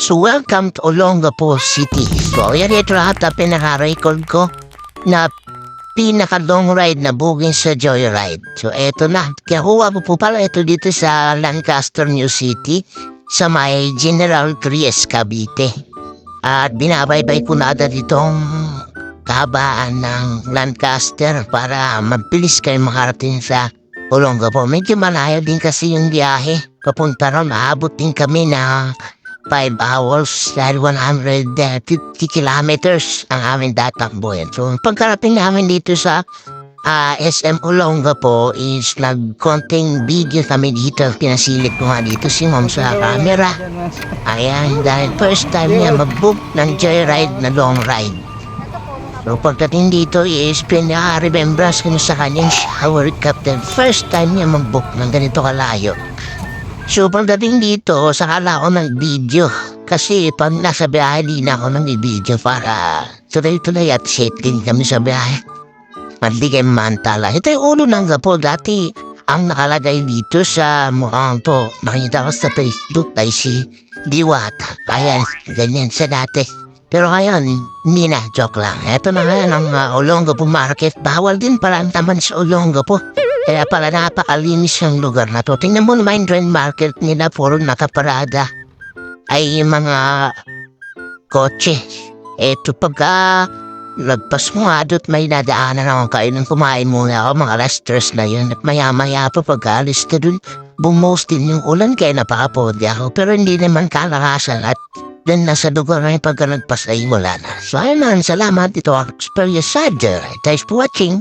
So welcome to Olongapo City. So yan ito lahat na pinaka-record ko na pinaka-long ride na booking sa Joyride. So eto na. Kakuha ko po pala ito dito sa Lancaster New City sa may General Trias, Cavite. At binabaybay ko na agad itong kahabaan ng Lancaster para mabilis kayo makarating sa Olongapo. Medyo malayo din kasi yung biyahe. Papunta ron, maabot din kami na 5 hours dahil 150 kilometers ang aming tatakbuhin. So, pagkarating namin dito sa ah, SM Olongapo is nag-konting video kami dito. Pinasilip ko nga dito si mom sa camera. Ayan, dahil first time niya mag-book ng joyride na long ride. So pagdating dito is pinaka-remembrance ko sa kanyang shower captain. First time niya mag-book ng ganito kalayo. So pagdating dito, sakala ako ng video. Kasi pag nasa biyahe, di na ako nang video para tuloy-tuloy at safe din kami sa biyahe. Mandi kay Mantala. Ito yung ulo ng gapo. Dati ang nakalagay dito sa mukhang to. Nakita ko sa Facebook ay si Diwata. Ayan, ganyan sa dati. Pero ngayon, hindi na, joke lang. Ito na nga ang uh, Olongapo Market. Bawal din pala ang taman sa Olongapo. Kaya pala napakalinis ang lugar na to. Tingnan mo naman yung market nila, puro nakaparada. Ay yung mga kotse. Eto pagka lagpas mo nga do't may nadaanan akong kain ng kumain muna ako mga resters na yun. At maya-maya pa pagka-alis ka dun, bumos din yung ulan kaya napakapodi ako. Pero hindi naman kalakasan at then nasa lugar na yung pagka nagpas ay wala na. So ayun man, salamat. Ito ang Xperia Sadger. Thanks for watching.